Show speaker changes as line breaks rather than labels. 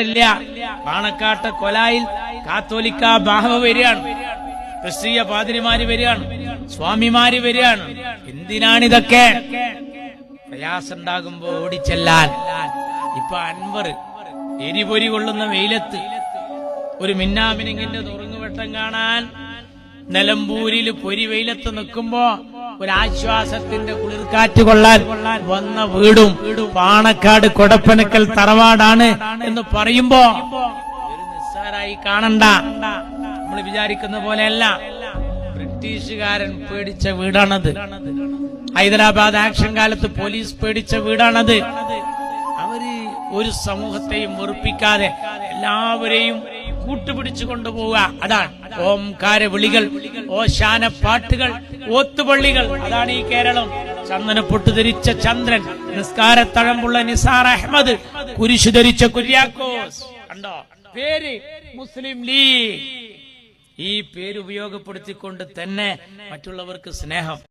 ില്ല പാണക്കാട്ട് കൊലായിൽ കാത്തോലിക്ക ബാഹവ വരികയാണ്. ക്രിസ്തീയ പാതിരിമാര് വരികയാണ്. സ്വാമിമാര് വരികയാണ്. എന്തിനാണിതൊക്കെ? പ്രയാസമുണ്ടാകുമ്പോ ഓടിച്ചെല്ലാൻ. ഇപ്പൊ അൻവർ എരിപൊരി കൊള്ളുന്ന വെയിലത്ത് ഒരു മിന്നാമിനിങ്ങിന്റെ തുറങ്ങുവട്ടം കാണാൻ നിലമ്പൂരിൽ പൊരി വെയിലത്ത് നിൽക്കുമ്പോ ഒരാശ്വാസത്തിന്റെ കുളിർക്കാറ്റ് കൊള്ളാൻ വന്ന വീടും പാണക്കാട് കൊടപ്പനക്കൽ തറവാടാണ് എന്ന് പറയുമ്പോ നിസ്സാരായി കാണണ്ട. നമ്മൾ വിചാരിക്കുന്ന പോലെയല്ല. ബ്രിട്ടീഷുകാരൻ പേടിച്ച വീടാണത്. ഹൈദരാബാദ് ആക്ഷൻ കാലത്ത് പോലീസ് പേടിച്ച വീടാണത്. അവർ ഒരു സമൂഹത്തെയും വെറുപ്പിക്കാതെ എല്ലാവരെയും കൂട്ടുപിടിച്ചു കൊണ്ടുപോവുക. അതാണ് ഓംകാര വിളികൾ. ഓശാന പാട്ടുകൾ ഓത്തുപള്ളികൾ. അതാണ് ഈ കേരളം. ചന്ദന പൊട്ടുധരിച്ച ചന്ദ്രൻ നിസ്കാരത്തഴമ്പുള്ള നിസാർ അഹമ്മദ് കുരിശു ധരിച്ച കുര്യാക്കോസ്. കണ്ടോ? പേര് മുസ്ലിം ലീഗ്. ഈ പേര് ഉപയോഗപ്പെടുത്തിക്കൊണ്ട് തന്നെ മറ്റുള്ളവർക്ക് സ്നേഹം.